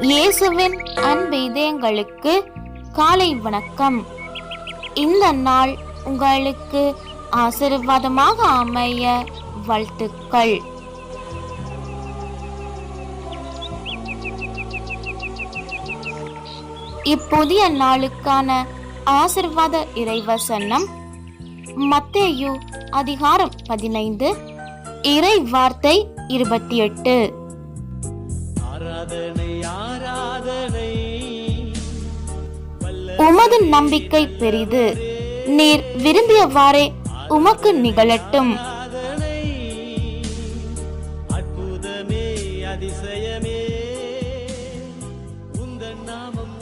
இயேசுவின் அன்பு இதயங்களுக்கு காலை வணக்கம். இந்த நாள் உங்களுக்கு ஆசீர்வாதமாக அமைய வாழ்த்துக்கள். இப்புதிய நாளுக்கான ஆசிர்வாத இறைவசனம் மத்தேயு அதிகாரம் பதினைந்து இறை வார்த்தை இருபத்தி எட்டு. உமது நம்பிக்கை பெரிது. நீர் விரும்பியவாறே உமக்கு நிகழட்டும். அற்புதமே அதிசயமே. உந்தன் நாமம்